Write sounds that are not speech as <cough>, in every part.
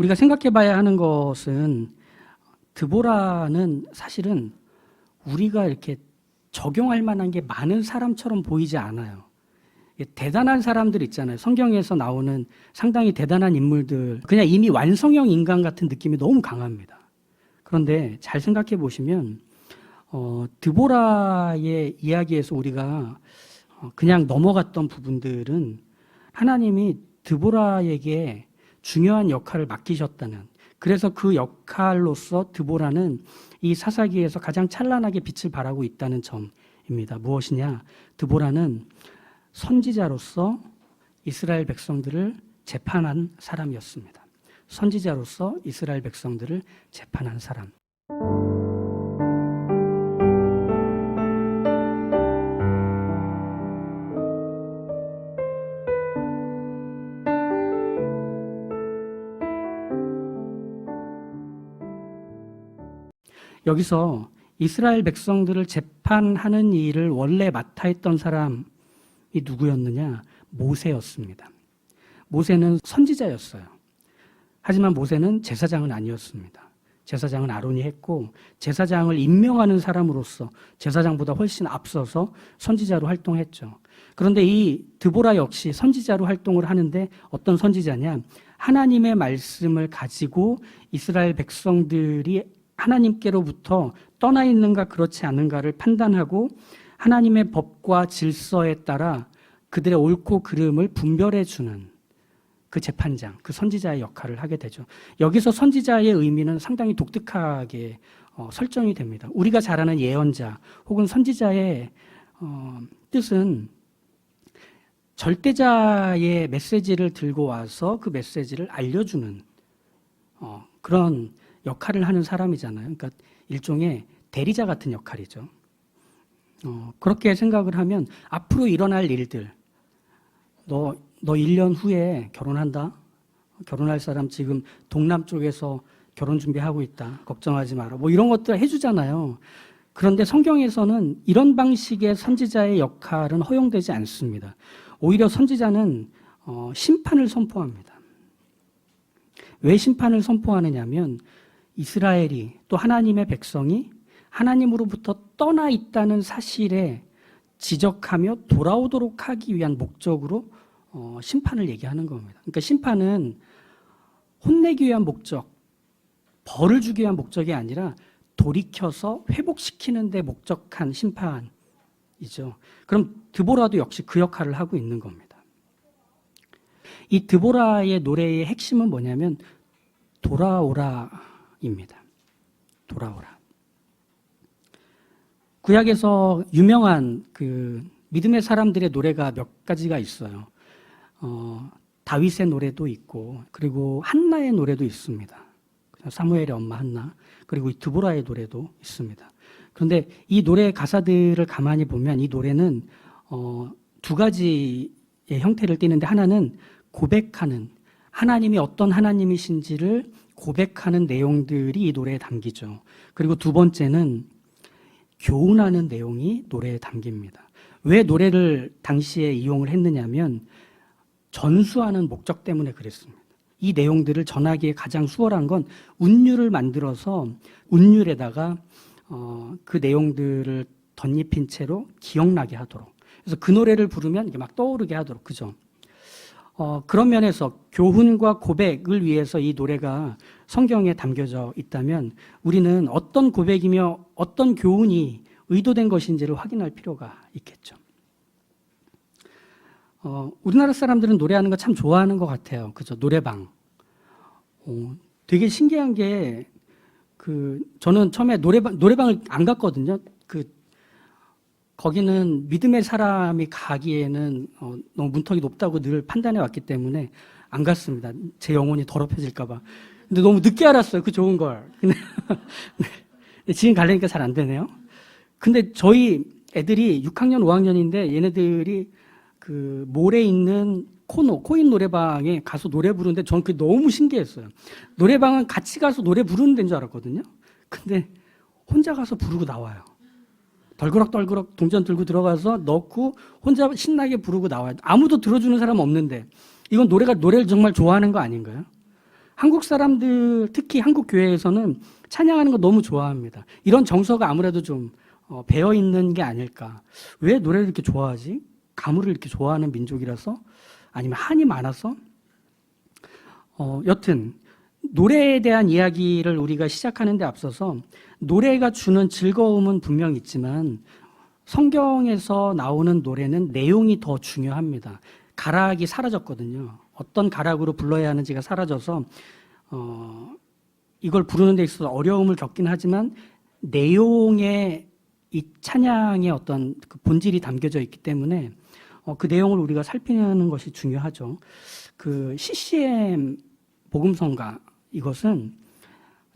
우리가 생각해 봐야 하는 것은 드보라는 사실은 우리가 이렇게 적용할 만한 게 많은 사람처럼 보이지 않아요. 대단한 사람들 있잖아요. 성경에서 나오는 상당히 대단한 인물들. 그냥 이미 완성형 인간 같은 느낌이 너무 강합니다. 그런데 잘 생각해 보시면, 어, 드보라의 이야기에서 우리가 어, 그냥 넘어갔던 부분들은 하나님이 드보라에게 중요한 역할을 맡기셨다는 그래서 그 역할로서 드보라는 이 사사기에서 가장 찬란하게 빛을 발하고 있다는 점입니다. 무엇이냐? 드보라는 선지자로서 이스라엘 백성들을 재판한 사람이었습니다. 선지자로서 이스라엘 백성들을 재판한 사람. 여기서 이스라엘 백성들을 재판하는 일을 원래 맡아 했던 사람이 누구였느냐? 모세였습니다. 모세는 선지자였어요. 하지만 모세는 제사장은 아니었습니다. 제사장은 아론이 했고 제사장을 임명하는 사람으로서 제사장보다 훨씬 앞서서 선지자로 활동했죠. 그런데 이 드보라 역시 선지자로 활동을 하는데 어떤 선지자냐? 하나님의 말씀을 가지고 이스라엘 백성들이 하나님께로부터 떠나 있는가 그렇지 않은가를 판단하고 하나님의 법과 질서에 따라 그들의 옳고 그름을 분별해 주는 그 재판장, 그 선지자의 역할을 하게 되죠. 여기서 선지자의 의미는 상당히 독특하게 어, 설정이 됩니다. 우리가 잘 아는 예언자 혹은 선지자의 어, 뜻은 절대자의 메시지를 들고 와서 그 메시지를 알려주는 어, 그런 역할을 하는 사람이잖아요. 그러니까 일종의 대리자 같은 역할이죠. 어, 그렇게 생각을 하면 앞으로 일어날 일들, 너, 너 1년 후에 결혼한다? 결혼할 사람 지금 동남 쪽에서 결혼 준비하고 있다. 걱정하지 마라. 뭐 이런 것들 해주잖아요. 그런데 성경에서는 이런 방식의 선지자의 역할은 허용되지 않습니다. 오히려 선지자는 어, 심판을 선포합니다. 왜 심판을 선포하느냐면 이스라엘이 또 하나님의 백성이 하나님으로부터 떠나 있다는 사실에 지적하며 돌아오도록 하기 위한 목적으로 어, 심판을 얘기하는 겁니다. 그러니까 심판은 혼내기 위한 목적, 벌을 주기 위한 목적이 아니라 돌이켜서 회복시키는 데 목적한 심판이죠. 그럼 드보라도 역시 그 역할을 하고 있는 겁니다. 이 드보라의 노래의 핵심은 뭐냐면 돌아오라 입니다. 돌아오라. 구약에서 유명한 그 믿음의 사람들의 노래가 몇 가지가 있어요. 어, 다윗의 노래도 있고 그리고 한나의 노래도 있습니다. 사무엘의 엄마 한나 그리고 드보라의 노래도 있습니다. 그런데 이 노래 가사들을 가만히 보면 이 노래는 어, 두 가지의 형태를 띠는데 하나는 고백하는 하나님이 어떤 하나님이신지를 고백하는 내용들이 이 노래에 담기죠. 그리고 두 번째는 교훈하는 내용이 노래에 담깁니다. 왜 노래를 당시에 이용을 했느냐면 전수하는 목적 때문에 그랬습니다. 이 내용들을 전하기에 가장 수월한 건 운율을 만들어서 운율에다가 어, 그 내용들을 덧입힌 채로 기억나게 하도록. 그래서 그 노래를 부르면 이게 막 떠오르게 하도록 그죠. 어, 그런 면에서 교훈과 고백을 위해서 이 노래가 성경에 담겨져 있다면 우리는 어떤 고백이며 어떤 교훈이 의도된 것인지를 확인할 필요가 있겠죠. 어, 우리나라 사람들은 노래하는 거 참 좋아하는 것 같아요. 그죠? 노래방. 어, 되게 신기한 게, 그, 저는 처음에 노래방, 노래방을 안 갔거든요. 그, 거기는 믿음의 사람이 가기에는 어, 너무 문턱이 높다고 늘 판단해 왔기 때문에 안 갔습니다. 제 영혼이 더럽혀질까봐. 근데 너무 늦게 알았어요. 그 좋은 걸. <laughs> 근데 네. 지금 가려니까 잘 안 되네요. 근데 저희 애들이 6학년, 5학년인데 얘네들이 그 몰에 있는 코노, 코인 노래방에 가서 노래 부르는데 저는 그게 너무 신기했어요. 노래방은 같이 가서 노래 부르는 데인 줄 알았거든요. 근데 혼자 가서 부르고 나와요. 덜그럭덜그럭 동전 들고 들어가서 넣고 혼자 신나게 부르고 나와요. 아무도 들어주는 사람 없는데 이건 노래가 노래를 정말 좋아하는 거 아닌가요? 한국 사람들 특히 한국 교회에서는 찬양하는 거 너무 좋아합니다. 이런 정서가 아무래도 좀 어, 배어 있는 게 아닐까. 왜 노래를 이렇게 좋아하지? 가물을 이렇게 좋아하는 민족이라서 아니면 한이 많아서 어, 여튼 노래에 대한 이야기를 우리가 시작하는데 앞서서 노래가 주는 즐거움은 분명 있지만 성경에서 나오는 노래는 내용이 더 중요합니다. 가락이 사라졌거든요. 어떤 가락으로 불러야 하는지가 사라져서 어, 이걸 부르는 데 있어서 어려움을 겪긴 하지만 내용에 이 찬양의 어떤 그 본질이 담겨져 있기 때문에 어, 그 내용을 우리가 살피는 것이 중요하죠. 그 CCM 복음성가 이것은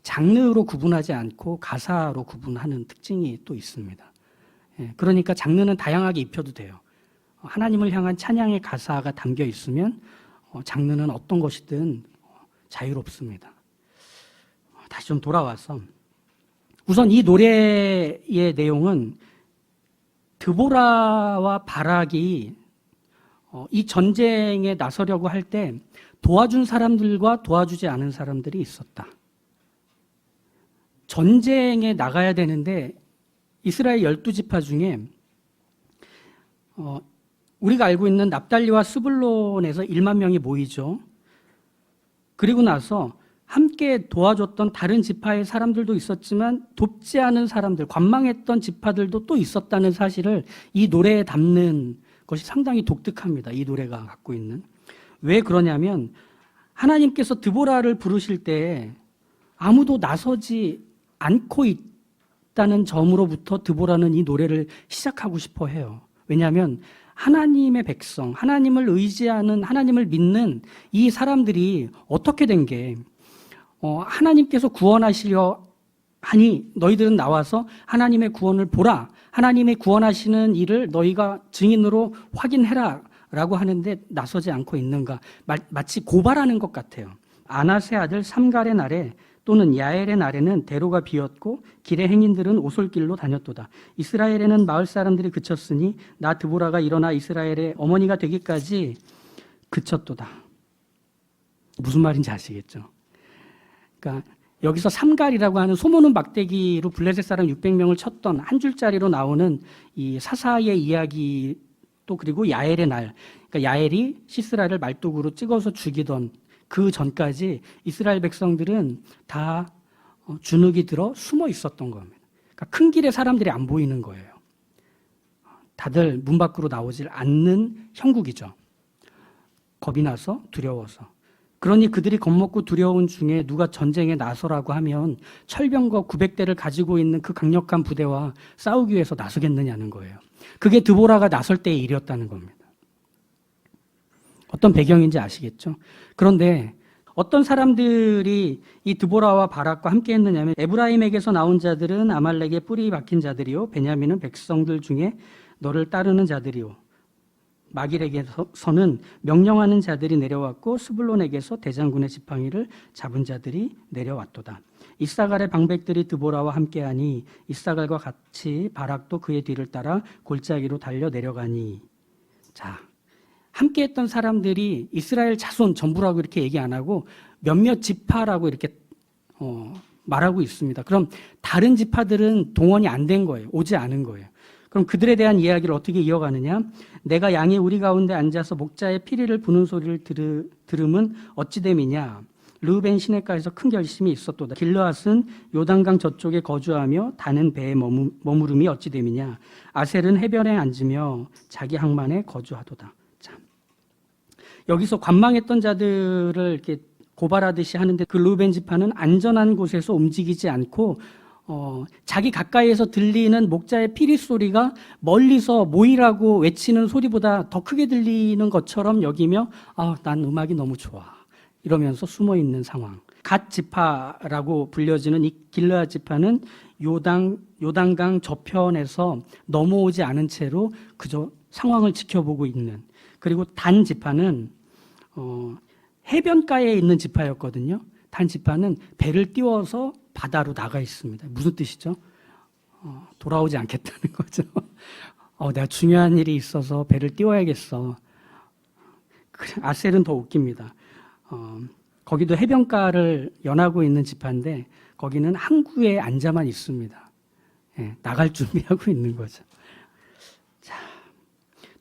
장르로 구분하지 않고 가사로 구분하는 특징이 또 있습니다. 예, 그러니까 장르는 다양하게 입혀도 돼요. 어, 하나님을 향한 찬양의 가사가 담겨 있으면 어, 장르는 어떤 것이든 자유롭습니다. 어, 다시 좀 돌아와서 우선 이 노래의 내용은 드보라와 바락이 어, 이 전쟁에 나서려고 할 때 도와준 사람들과 도와주지 않은 사람들이 있었다. 전쟁에 나가야 되는데 이스라엘 열두 지파 중에 어, 우리가 알고 있는 납달리와 스불론에서 1만 명이 모이죠. 그리고 나서 함께 도와줬던 다른 지파의 사람들도 있었지만 돕지 않은 사람들, 관망했던 지파들도 또 있었다는 사실을 이 노래에 담는 것이 상당히 독특합니다. 이 노래가 갖고 있는. 왜 그러냐면 하나님께서 드보라를 부르실 때 아무도 나서지 않고 있다는 점으로부터 드보라는 이 노래를 시작하고 싶어 해요. 왜냐하면 하나님의 백성, 하나님을 의지하는, 하나님을 믿는 이 사람들이 어떻게 된 게, 어, 하나님께서 구원하시려 하니 너희들은 나와서 하나님의 구원을 보라. 하나님의 구원하시는 일을 너희가 증인으로 확인해라. 라고 하는데 나서지 않고 있는가. 마, 마치 고발하는 것 같아요. 아나세 아들 삼갈의 날에 또는 야엘의 날에는 대로가 비었고 길의 행인들은 오솔길로 다녔도다. 이스라엘에는 마을 사람들이 그쳤으니 나 드보라가 일어나 이스라엘의 어머니가 되기까지 그쳤도다. 무슨 말인지 아시겠죠? 그러니까 여기서 삼갈이라고 하는 소모는 막대기로 블레셋 사람 600명을 쳤던 한 줄짜리로 나오는 이 사사의 이야기 또 그리고 야엘의 날, 그러니까 야엘이 시스라를 말뚝으로 찍어서 죽이던 그 전까지 이스라엘 백성들은 다 어, 주눅이 들어 숨어 있었던 겁니다. 그러니까 큰 길에 사람들이 안 보이는 거예요. 다들 문 밖으로 나오질 않는 형국이죠. 겁이 나서 두려워서. 그러니 그들이 겁먹고 두려운 중에 누가 전쟁에 나서라고 하면 철병거 900대를 가지고 있는 그 강력한 부대와 싸우기 위해서 나서겠느냐는 거예요. 그게 드보라가 나설 때의 일이었다는 겁니다. 어떤 배경인지 아시겠죠? 그런데 어떤 사람들이 이 드보라와 바락과 함께 했느냐면 에브라임에게서 나온 자들은 아말렉의 뿌리 박힌 자들이요 베냐민은 백성들 중에 너를 따르는 자들이요 마길에게서는 명령하는 자들이 내려왔고 스불론에게서 대장군의 지팡이를 잡은 자들이 내려왔도다. 이사갈의 방백들이 드보라와 함께하니 이사갈과 같이 바락도 그의 뒤를 따라 골짜기로 달려 내려가니 자 함께했던 사람들이 이스라엘 자손 전부라고 이렇게 얘기 안 하고 몇몇 지파라고 이렇게 어, 말하고 있습니다. 그럼 다른 지파들은 동원이 안 된 거예요. 오지 않은 거예요. 그럼 그들에 대한 이야기를 어떻게 이어가느냐? 내가 양이 우리 가운데 앉아서 목자의 피리를 부는 소리를 들으, 들음은 어찌됨이냐? 르벤 시내가에서 큰 결심이 있었도다. 길르앗은 요단강 저쪽에 거주하며 다는 배에 머무, 머무름이 어찌됨이냐? 아셀은 해변에 앉으며 자기 항만에 거주하도다. 참. 여기서 관망했던 자들을 이렇게 고발하듯이 하는데 그 루벤 지파는 안전한 곳에서 움직이지 않고 어, 자기 가까이에서 들리는 목자의 피리 소리가 멀리서 모이라고 외치는 소리보다 더 크게 들리는 것처럼 여기며 아, 난 음악이 너무 좋아. 이러면서 숨어 있는 상황. 갓 지파라고 불려지는 이 길르앗 지파는 요당 요단강 저편에서 넘어오지 않은 채로 그저 상황을 지켜보고 있는 그리고 단 지파는 어, 해변가에 있는 지파였거든요. 단 지파는 배를 띄워서 바다로 나가 있습니다. 무슨 뜻이죠? 어, 돌아오지 않겠다는 <laughs> 거죠. 어, 내가 중요한 일이 있어서 배를 띄워야겠어. 아셀은 더 웃깁니다. 어, 거기도 해변가를 연하고 있는 지파인데 거기는 항구에 앉아만 있습니다. 예, 나갈 준비하고 있는 거죠. 자,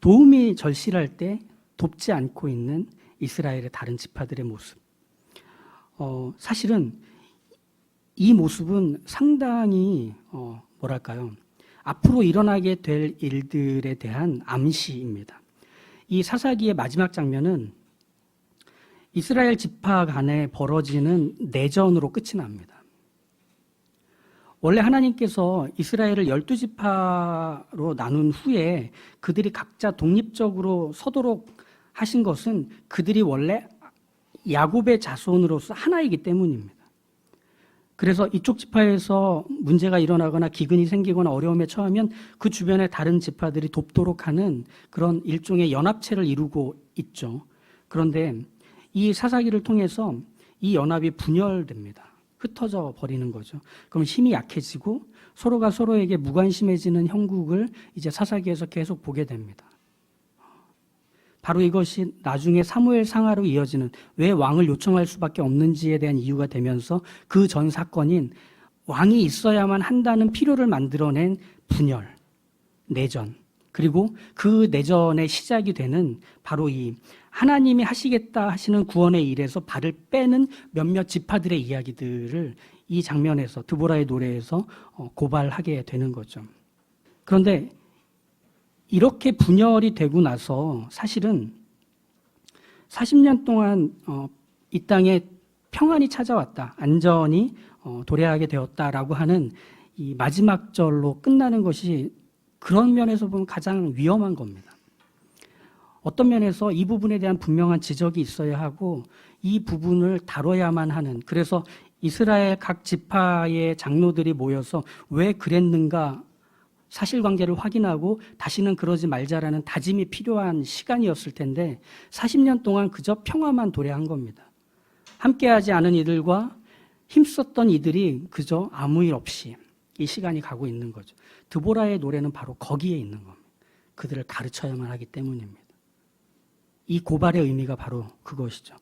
도움이 절실할 때 돕지 않고 있는 이스라엘의 다른 지파들의 모습. 어, 사실은 이 모습은 상당히 어, 뭐랄까요? 앞으로 일어나게 될 일들에 대한 암시입니다. 이 사사기의 마지막 장면은 이스라엘 지파 간에 벌어지는 내전으로 끝이 납니다. 원래 하나님께서 이스라엘을 열두 지파로 나눈 후에 그들이 각자 독립적으로 서도록 하신 것은 그들이 원래 야곱의 자손으로서 하나이기 때문입니다. 그래서 이쪽 지파에서 문제가 일어나거나 기근이 생기거나 어려움에 처하면 그 주변의 다른 지파들이 돕도록 하는 그런 일종의 연합체를 이루고 있죠. 그런데 이 사사기를 통해서 이 연합이 분열됩니다. 흩어져 버리는 거죠. 그럼 힘이 약해지고 서로가 서로에게 무관심해지는 형국을 이제 사사기에서 계속 보게 됩니다. 바로 이것이 나중에 사무엘 상하로 이어지는 왜 왕을 요청할 수밖에 없는지에 대한 이유가 되면서 그 전 사건인 왕이 있어야만 한다는 필요를 만들어낸 분열, 내전, 그리고 그 내전의 시작이 되는 바로 이 하나님이 하시겠다 하시는 구원의 일에서 발을 빼는 몇몇 지파들의 이야기들을 이 장면에서 드보라의 노래에서 어, 고발하게 되는 거죠. 그런데 이렇게 분열이 되고 나서 사실은 40년 동안 어, 이 땅에 평안이 찾아왔다, 안전이 어, 도래하게 되었다라고 하는 이 마지막 절로 끝나는 것이 그런 면에서 보면 가장 위험한 겁니다. 어떤 면에서 이 부분에 대한 분명한 지적이 있어야 하고 이 부분을 다뤄야만 하는 그래서 이스라엘 각 지파의 장로들이 모여서 왜 그랬는가 사실관계를 확인하고 다시는 그러지 말자라는 다짐이 필요한 시간이었을 텐데 40년 동안 그저 평화만 도래한 겁니다. 함께하지 않은 이들과 힘썼던 이들이 그저 아무 일 없이 이 시간이 가고 있는 거죠. 드보라의 노래는 바로 거기에 있는 겁니다. 그들을 가르쳐야만 하기 때문입니다. 이 고발의 의미가 바로 그것이죠.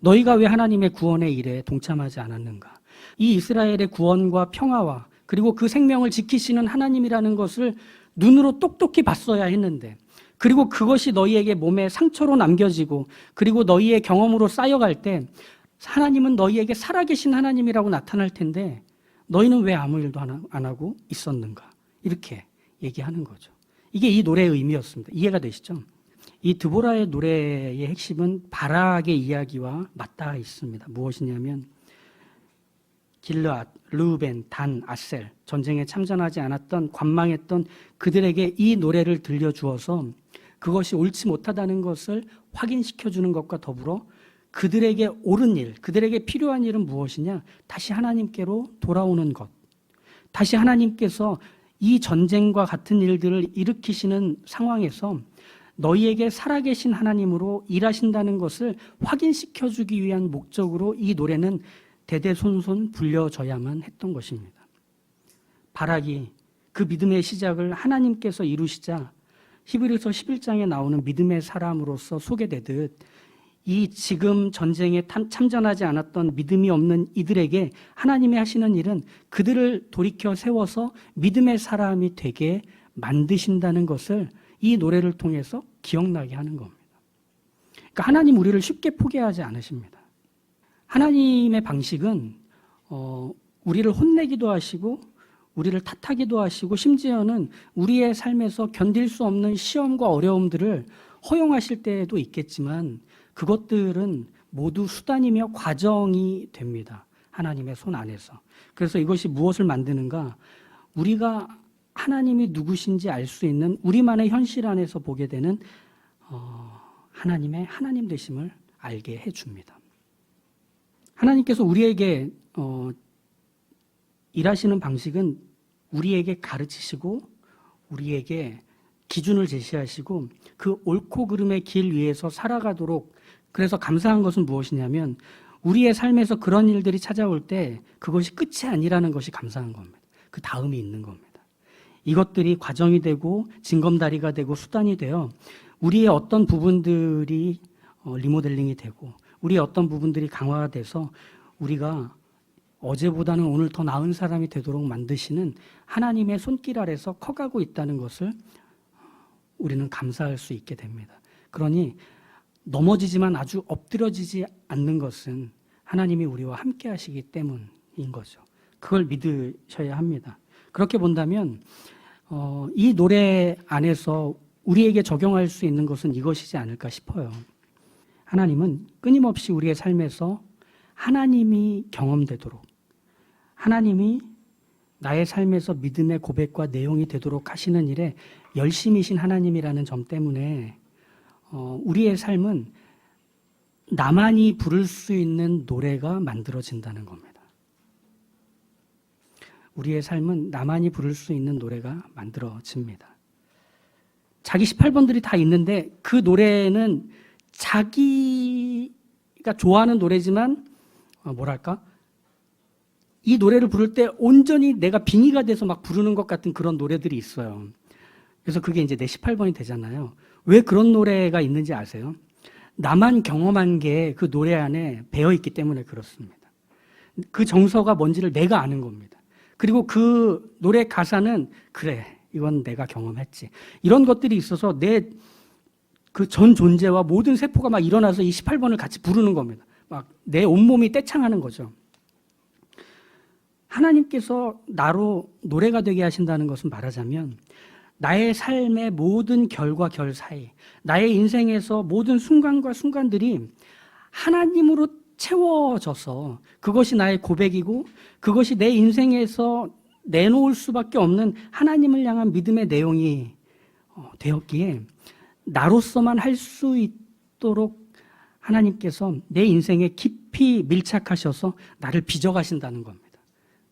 너희가 왜 하나님의 구원의 일에 동참하지 않았는가? 이 이스라엘의 구원과 평화와 그리고 그 생명을 지키시는 하나님이라는 것을 눈으로 똑똑히 봤어야 했는데, 그리고 그것이 너희에게 몸에 상처로 남겨지고, 그리고 너희의 경험으로 쌓여갈 때, 하나님은 너희에게 살아계신 하나님이라고 나타날 텐데, 너희는 왜 아무 일도 안 하고 있었는가? 이렇게 얘기하는 거죠. 이게 이 노래의 의미였습니다. 이해가 되시죠? 이 드보라의 노래의 핵심은 바락의 이야기와 맞닿아 있습니다. 무엇이냐면 길르앗, 르벤, 단, 아셀 전쟁에 참전하지 않았던 관망했던 그들에게 이 노래를 들려주어서 그것이 옳지 못하다는 것을 확인시켜 주는 것과 더불어 그들에게 옳은 일, 그들에게 필요한 일은 무엇이냐? 다시 하나님께로 돌아오는 것. 다시 하나님께서 이 전쟁과 같은 일들을 일으키시는 상황에서 너희에게 살아계신 하나님으로 일하신다는 것을 확인시켜 주기 위한 목적으로 이 노래는 대대손손 불려져야만 했던 것입니다. 바락이 그 믿음의 시작을 하나님께서 이루시자 히브리서 11장에 나오는 믿음의 사람으로서 소개되듯 이 지금 전쟁에 참전하지 않았던 믿음이 없는 이들에게 하나님이 하시는 일은 그들을 돌이켜 세워서 믿음의 사람이 되게 만드신다는 것을 이 노래를 통해서 기억나게 하는 겁니다. 그러니까 하나님 우리를 쉽게 포기하지 않으십니다. 하나님의 방식은 어, 우리를 혼내기도 하시고 우리를 탓하기도 하시고 심지어는 우리의 삶에서 견딜 수 없는 시험과 어려움들을 허용하실 때도 있겠지만 그것들은 모두 수단이며 과정이 됩니다. 하나님의 손 안에서. 그래서 이것이 무엇을 만드는가? 우리가 하나님이 누구신지 알 수 있는 우리만의 현실 안에서 보게 되는 어, 하나님의 하나님 되심을 알게 해줍니다. 하나님께서 우리에게 어, 일하시는 방식은 우리에게 가르치시고 우리에게 기준을 제시하시고 그 옳고 그름의 길 위에서 살아가도록 그래서 감사한 것은 무엇이냐면 우리의 삶에서 그런 일들이 찾아올 때 그것이 끝이 아니라는 것이 감사한 겁니다. 그 다음이 있는 겁니다. 이것들이 과정이 되고 징검다리가 되고 수단이 되어 우리의 어떤 부분들이 어, 리모델링이 되고 우리의 어떤 부분들이 강화돼서 우리가 어제보다는 오늘 더 나은 사람이 되도록 만드시는 하나님의 손길 아래서 커가고 있다는 것을 우리는 감사할 수 있게 됩니다. 그러니 넘어지지만 아주 엎드려지지 않는 것은 하나님이 우리와 함께 하시기 때문인 거죠. 그걸 믿으셔야 합니다. 그렇게 본다면 어, 이 노래 안에서 우리에게 적용할 수 있는 것은 이것이지 않을까 싶어요. 하나님은 끊임없이 우리의 삶에서 하나님이 경험되도록 하나님이 나의 삶에서 믿음의 고백과 내용이 되도록 하시는 일에 열심이신 하나님이라는 점 때문에 어, 우리의 삶은 나만이 부를 수 있는 노래가 만들어진다는 겁니다. 우리의 삶은 나만이 부를 수 있는 노래가 만들어집니다. 자기 18번들이 다 있는데 그 노래는 자기가 좋아하는 노래지만 어, 뭐랄까 이 노래를 부를 때 온전히 내가 빙의가 돼서 막 부르는 것 같은 그런 노래들이 있어요. 그래서 그게 이제 내 18번이 되잖아요. 왜 그런 노래가 있는지 아세요? 나만 경험한 게 그 노래 안에 배어 있기 때문에 그렇습니다. 그 정서가 뭔지를 내가 아는 겁니다. 그리고 그 노래 가사는 그래, 이건 내가 경험했지. 이런 것들이 있어서 내 그 전 존재와 모든 세포가 막 일어나서 이 18번을 같이 부르는 겁니다. 막 내 온몸이 떼창하는 거죠. 하나님께서 나로 노래가 되게 하신다는 것은 말하자면 나의 삶의 모든 결과 결 사이, 나의 인생에서 모든 순간과 순간들이 하나님으로 채워져서 그것이 나의 고백이고 그것이 내 인생에서 내놓을 수밖에 없는 하나님을 향한 믿음의 내용이 어, 되었기에 나로서만 할 수 있도록 하나님께서 내 인생에 깊이 밀착하셔서 나를 빚어가신다는 겁니다.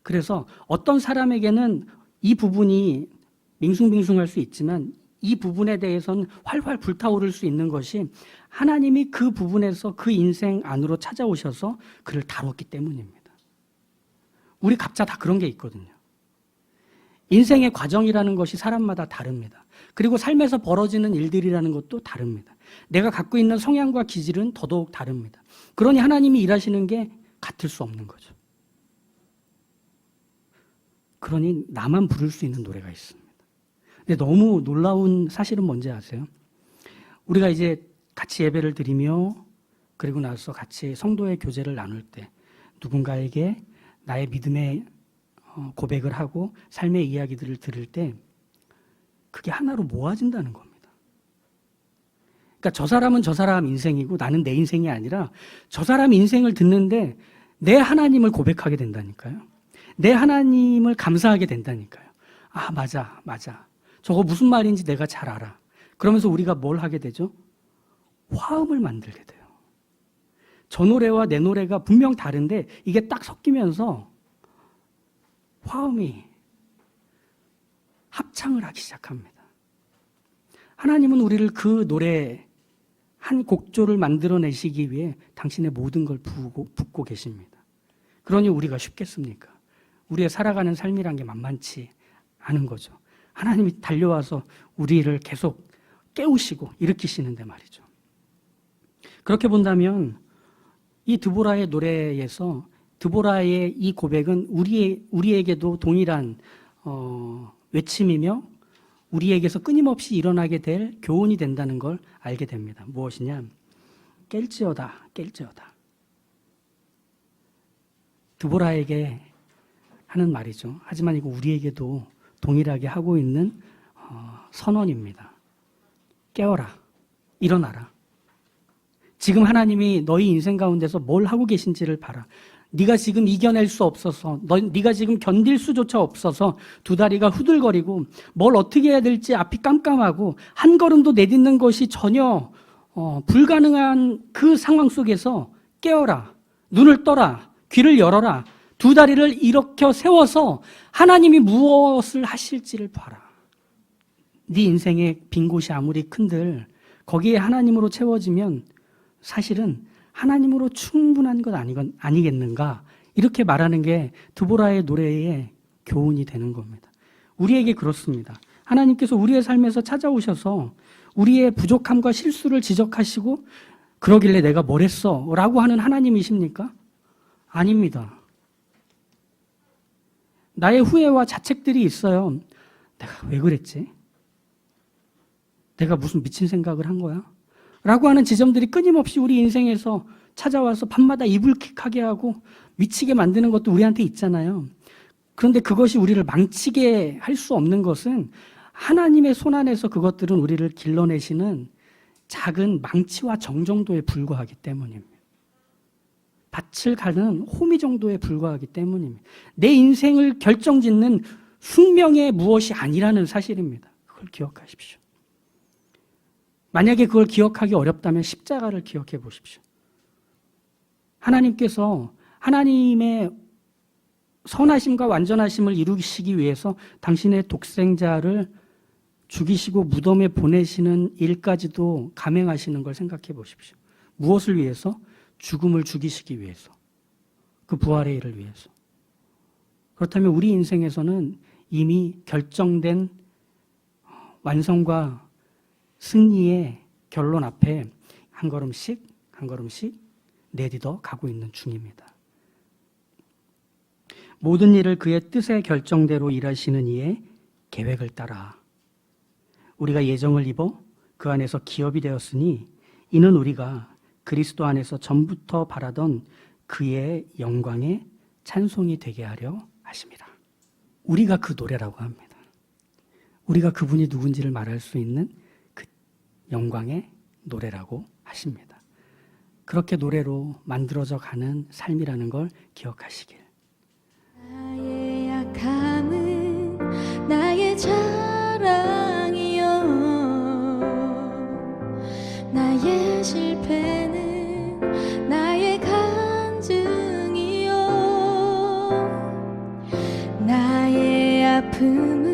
그래서 어떤 사람에게는 이 부분이 밍숭밍숭할 수 있지만 이 부분에 대해서는 활활 불타오를 수 있는 것이 하나님이 그 부분에서 그 인생 안으로 찾아오셔서 그를 다뤘기 때문입니다. 우리 각자 다 그런 게 있거든요. 인생의 과정이라는 것이 사람마다 다릅니다. 그리고 삶에서 벌어지는 일들이라는 것도 다릅니다. 내가 갖고 있는 성향과 기질은 더더욱 다릅니다. 그러니 하나님이 일하시는 게 같을 수 없는 거죠. 그러니 나만 부를 수 있는 노래가 있습니다. 근데 너무 놀라운 사실은 뭔지 아세요? 우리가 이제 같이 예배를 드리며 그리고 나서 같이 성도의 교제를 나눌 때 누군가에게 나의 믿음의 어, 고백을 하고 삶의 이야기들을 들을 때 그게 하나로 모아진다는 겁니다. 그러니까 저 사람은 저 사람 인생이고 나는 내 인생이 아니라 저 사람 인생을 듣는데 내 하나님을 고백하게 된다니까요. 내 하나님을 감사하게 된다니까요. 아, 맞아, 맞아. 저거 무슨 말인지 내가 잘 알아. 그러면서 우리가 뭘 하게 되죠? 화음을 만들게 돼요. 저 노래와 내 노래가 분명 다른데 이게 딱 섞이면서 화음이 합창을 하기 시작합니다. 하나님은 우리를 그 노래 한 곡조를 만들어내시기 위해 당신의 모든 걸 부고, 붓고 계십니다. 그러니 우리가 쉽겠습니까? 우리의 살아가는 삶이란 게 만만치 않은 거죠. 하나님이 달려와서 우리를 계속 깨우시고 일으키시는데 말이죠. 그렇게 본다면 이 드보라의 노래에서 드보라의 이 고백은 우리 우리에게도 동일한 어, 외침이며 우리에게서 끊임없이 일어나게 될 교훈이 된다는 걸 알게 됩니다. 무엇이냐? 깰지어다, 깰지어다. 드보라에게 하는 말이죠. 하지만 이거 우리에게도 동일하게 하고 있는 어, 선언입니다. 깨어라, 일어나라. 지금 하나님이 너희 인생 가운데서 뭘 하고 계신지를 봐라. 네가 지금 이겨낼 수 없어서, 너, 네가 지금 견딜 수조차 없어서 두 다리가 후들거리고 뭘 어떻게 해야 될지 앞이 깜깜하고 한 걸음도 내딛는 것이 전혀 어, 불가능한 그 상황 속에서 깨어라, 눈을 떠라, 귀를 열어라. 두 다리를 일으켜 세워서 하나님이 무엇을 하실지를 봐라. 네 인생의 빈 곳이 아무리 큰들 거기에 하나님으로 채워지면 사실은 하나님으로 충분한 것 아니건 아니겠는가 이렇게 말하는 게 드보라의 노래의 교훈이 되는 겁니다. 우리에게 그렇습니다. 하나님께서 우리의 삶에서 찾아오셔서 우리의 부족함과 실수를 지적하시고 그러길래 내가 뭘 했어? 라고 하는 하나님이십니까? 아닙니다. 나의 후회와 자책들이 있어요. 내가 왜 그랬지? 내가 무슨 미친 생각을 한 거야? 라고 하는 지점들이 끊임없이 우리 인생에서 찾아와서 밤마다 이불킥하게 하고 미치게 만드는 것도 우리한테 있잖아요. 그런데 그것이 우리를 망치게 할 수 없는 것은 하나님의 손 안에서 그것들은 우리를 길러내시는 작은 망치와 정 정도에 불과하기 때문입니다. 밭을 가는 호미 정도에 불과하기 때문입니다. 내 인생을 결정짓는 숙명의 무엇이 아니라는 사실입니다. 그걸 기억하십시오. 만약에 그걸 기억하기 어렵다면 십자가를 기억해 보십시오. 하나님께서 하나님의 선하심과 완전하심을 이루시기 위해서 당신의 독생자를 죽이시고 무덤에 보내시는 일까지도 감행하시는 걸 생각해 보십시오. 무엇을 위해서? 죽음을 죽이시기 위해서. 그 부활의 일을 위해서. 그렇다면 우리 인생에서는 이미 결정된 완성과 승리의 결론 앞에 한 걸음씩 한 걸음씩 내딛어 가고 있는 중입니다. 모든 일을 그의 뜻의 결정대로 일하시는 이의 계획을 따라 우리가 예정을 입어 그 안에서 기업이 되었으니 이는 우리가 그리스도 안에서 전부터 바라던 그의 영광의 찬송이 되게 하려 하십니다. 우리가 그 노래라고 합니다. 우리가 그분이 누군지를 말할 수 있는 그 영광의 노래라고 하십니다. 그렇게 노래로 만들어져 가는 삶이라는 걸 기억하시길. 나의 약함은 나의 자랑이요 나의 실패는 나의 간증이요 나의 나의